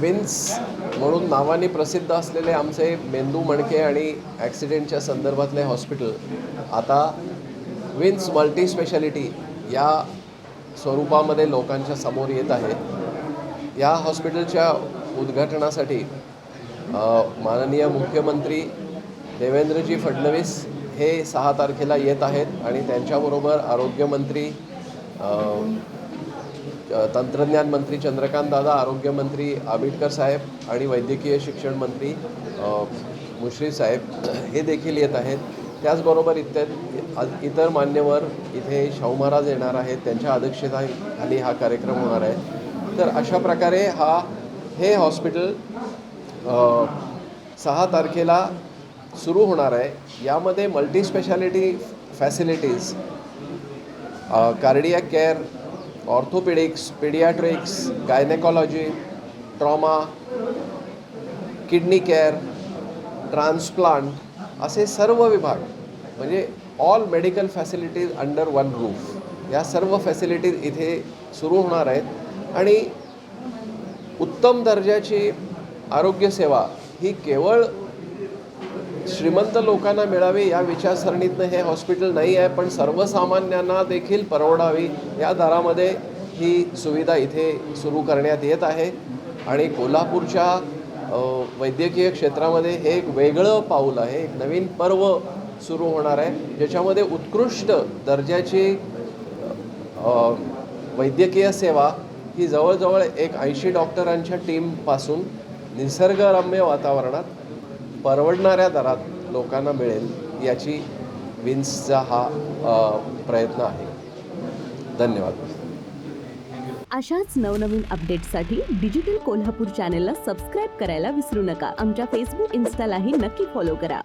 Wins म्हणून नावाने प्रसिद्ध असलेले आमचे मेंदू मणके आणि ॲक्सिडेंटच्या संदर्भातले हॉस्पिटल आता विन्स मल्टी स्पेशालिटी या स्वरूपामध्ये लोकांच्या समोर येत आहे. या हॉस्पिटलच्या उद्घाटनासाठी माननीय मुख्यमंत्री देवेंद्रजी फडणवीस हे सहा तारखेला येत आहेत आणि त्यांच्याबरोबर आरोग्यमंत्री तंत्रज्ञान मंत्री चंद्रकांत दादा आरोग्यमंत्री आंबेडकर साहेब आणि वैद्यकीय शिक्षण मंत्री मुश्री मुश्रीफ साहेब हे देखील येत आहेत. त्याचबरोबर इतर इतर मान्यवर इथे शाहू महाराज येणार आहेत. त्यांच्या अध्यक्षतेखाली हा कार्यक्रम होणार आहे. तर अशा प्रकारे हा हे हॉस्पिटल सहा तारखेला सुरू होणार आहे. यामध्ये multi speciality facilities cardiac care orthopaedics paediatrics gynaecology trauma kidney care transplant असे सर्व विभाग म्हणजे all medical facilities under one roof या सर्व फॅसिलिटीज इथे सुरू होणार आहेत. आणि उत्तम दर्जाची आरोग्यसेवा ही केवळ श्रीमंत लोकांना मिळावी या विचारसरणीतनं हे हॉस्पिटल नाही आहे पण सर्वसामान्यांना देखील परवडावी या दरामध्ये ही सुविधा इथे सुरू करण्यात येत आहे. आणि कोल्हापूरच्या वैद्यकीय क्षेत्रामध्ये हे एक वेगळं पाऊल आहे एक नवीन पर्व सुरू होणार आहे ज्याच्यामध्ये उत्कृष्ट दर्जाची वैद्यकीय सेवा ही जवळजवळ एक ऐंशी डॉक्टरांच्या टीमपासून निसर्गरम्य वातावरणात परवडणाऱ्या दरात लोकांना मिळेल याची विन्सचा हा प्रयत्न आहे. धन्यवाद. अशाच नवनवीन अपडेट्ससाठी डिजिटल कोल्हापूर चॅनेलला सबस्क्राईब करायला विसरू नका. आमच्या फेसबुक इन्स्टालाही नक्की फॉलो करा.